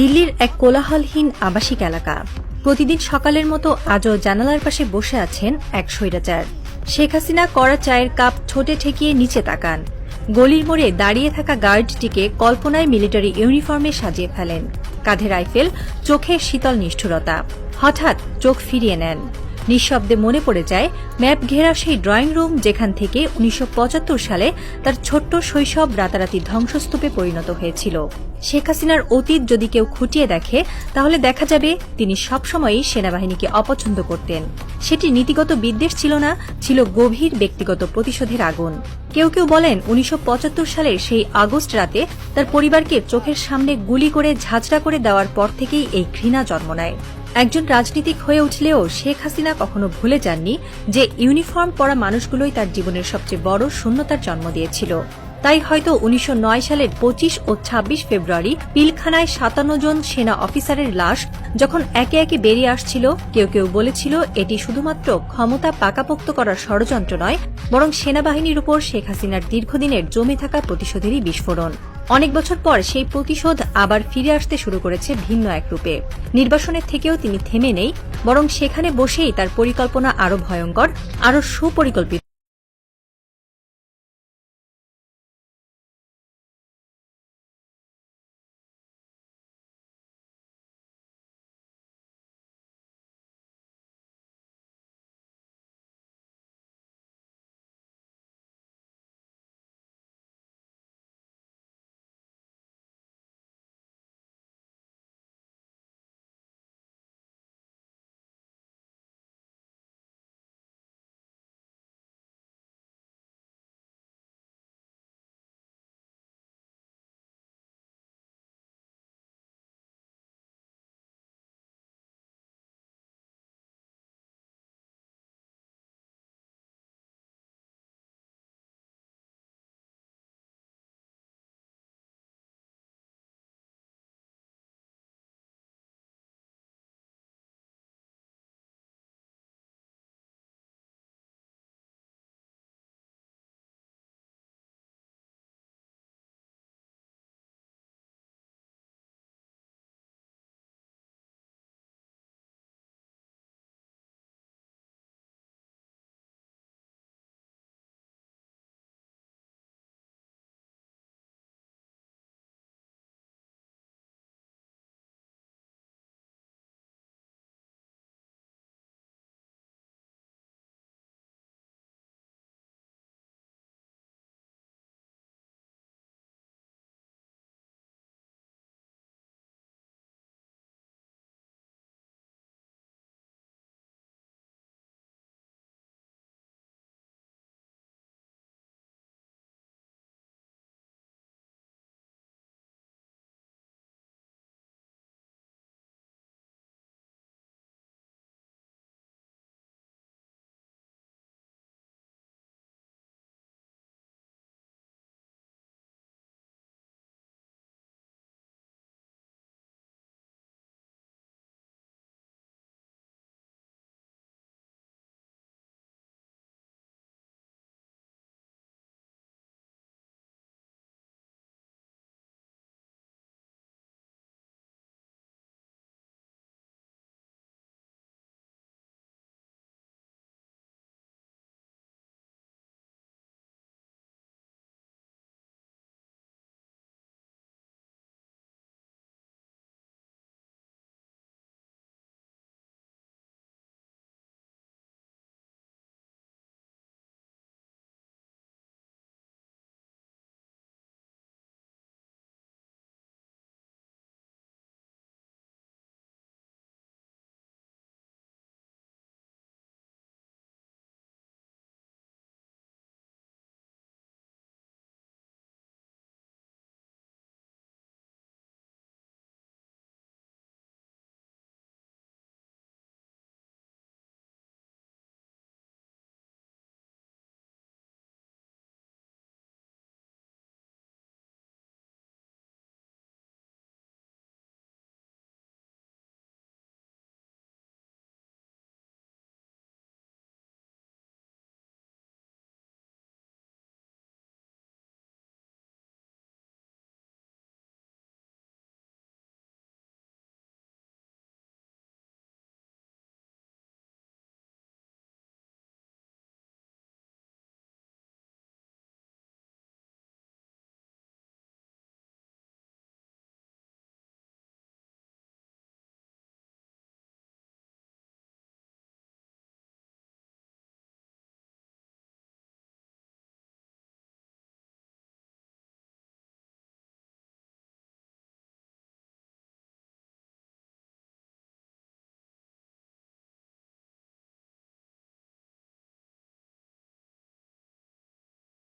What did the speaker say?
দিল্লির এক কোলাহলহীন আবাসিক এলাকা। প্রতিদিন সকালের মতো আজও জানালার পাশে বসে আছেন এক স্বৈরাচার। শেখ হাসিনা করা চায়ের কাপ ছোটে ঠেকিয়ে নিচে তাকান। গলির মোড়ে দাঁড়িয়ে থাকা গার্ডটিকে কল্পনায় মিলিটারি ইউনিফর্মে সাজিয়ে ফেলেন। কাঁধে রাইফেল, চোখে শীতল নিষ্ঠুরতা। হঠাৎ চোখ ফিরিয়ে নেন। নিঃশব্দে মনে পড়ে যায়, ম্যাপ ঘেরা সেই ড্রয়িং রুম যেখান থেকে উনিশশো পঁচাত্তর সালে তার ছোট্ট শৈশব রাতারাতি ধ্বংসস্তূপে পরিণত হয়েছিল। শেখ হাসিনার অতীত যদি কেউ খুঁটিয়ে দেখে, তাহলে দেখা যাবে তিনি সবসময়ই সেনাবাহিনীকে অপছন্দ করতেন। সেটি নীতিগত বিদ্বেষ ছিল না, ছিল গভীর ব্যক্তিগত প্রতিশোধের আগুন। কেউ কেউ বলেন উনিশশো সালের সেই আগস্ট রাতে তার পরিবারকে চোখের সামনে গুলি করে ঝাঁঝরা করে দেওয়ার পর থেকেই এই ঘৃণা জন্ম নেয়। একজন রাজনীতিক হয়ে উঠলেও শেখ হাসিনা কখনো ভুলে যাননি যে ইউনিফর্ম পরা মানুষগুলোই তার জীবনের সবচেয়ে বড় শূন্যতার জন্ম দিয়েছিল। তাই হয়তো উনিশশো নয় সালের পঁচিশ ও ২৬ ফেব্রুয়ারি পিলখানায় সাতান্ন জন সেনা অফিসারের লাশ যখন একে একে বেরিয়ে আসছিল, কেউ কেউ বলেছিল এটি শুধুমাত্র ক্ষমতা পাকাপোক্ত করার ষড়যন্ত্র নয়, বরং সেনাবাহিনীর উপর শেখ হাসিনার দীর্ঘদিনের জমে থাকা প্রতিশোধেরই বিস্ফোরণ। অনেক বছর পর সেই প্রতিশোধ আবার ফিরে আসতে শুরু করেছে ভিন্ন এক রূপে। নির্বাসনের থেকেও তিনি থেমে নেই, বরং সেখানে বসেই তার পরিকল্পনা আরও ভয়ঙ্কর, আরও সুপরিকল্পিত।